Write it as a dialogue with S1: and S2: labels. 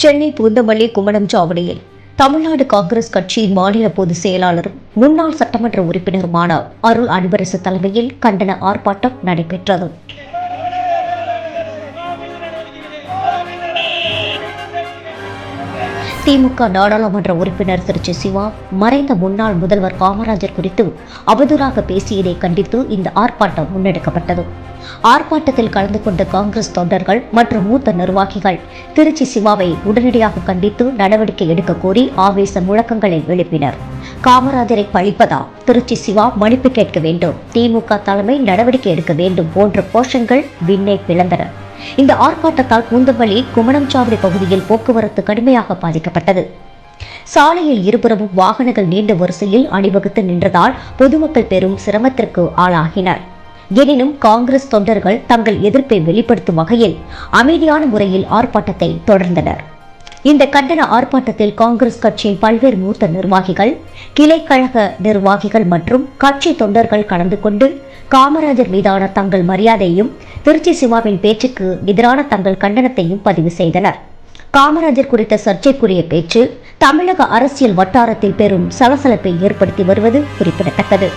S1: சென்னை பூந்தமல்லி குமணம் சாவடியில் தமிழ்நாடு காங்கிரஸ் கட்சியின் மாநில பொதுச் செயலாளரும் முன்னாள் சட்டமன்ற உறுப்பினருமான அருள் அன்பரசு தலைமையில் கண்டன ஆர்ப்பாட்டம் நடைபெற்றது. திமுக நாடாளுமன்ற உறுப்பினர் திருச்சி சிவா மறைந்த முன்னாள் முதல்வர் காமராஜர் குறித்து அவதூறாக பேசியதை கண்டித்து இந்த ஆர்ப்பாட்டம் முன்னெடுக்கப்பட்டது. ஆர்ப்பாட்டத்தில் கலந்து கொண்ட காங்கிரஸ் தொண்டர்கள் மற்றும் மூத்த நிர்வாகிகள் திருச்சி சிவாவை உடனடியாக கண்டித்து நடவடிக்கை எடுக்க கோரி ஆவேச முழக்கங்களை எழுப்பினர். காமராஜரை பழிப்பதா? திருச்சி சிவா மன்னிப்பு கேட்க வேண்டும். திமுக தலைமை நடவடிக்கை எடுக்க வேண்டும் போன்ற கோஷங்கள் விண்ணை பிளந்தன. இந்த ஆர்ப்பாட்டத்தால் பூந்தவள்ளி குமணம் சாவடி பகுதியில் போக்குவரத்து கடுமையாக பாதிக்கப்பட்டது. சாலையில் இருபுறமும் வாகனங்கள் நீண்ட வரிசையில் அணிவகுத்து நின்றதால் பொதுமக்கள் பெரும் சிரமத்திற்கு ஆளாகினர். எனினும் காங்கிரஸ் தொண்டர்கள் தங்கள் எதிர்ப்பை வெளிப்படுத்தும் வகையில் அமைதியான முறையில் ஆர்ப்பாட்டத்தை தொடர்ந்தனர். இந்த கண்டன ஆர்ப்பாட்டத்தில் காங்கிரஸ் கட்சியின் பல்வேறு மூத்த நிர்வாகிகள் கிளை கழக நிர்வாகிகள் மற்றும் கட்சி தொண்டர்கள் கலந்து கொண்டு காமராஜர் மீதான தங்கள் மரியாதையையும் திருச்சி சிவாவின் பேச்சுக்கு எதிரான தங்கள் கண்டனத்தையும் பதிவு செய்தனர். காமராஜர் குறித்த சர்ச்சைக்குரிய பேச்சு தமிழக அரசியல் வட்டாரத்தில் பெரும் சலசலப்பை ஏற்படுத்தி வருவது குறிப்பிடத்தக்கது.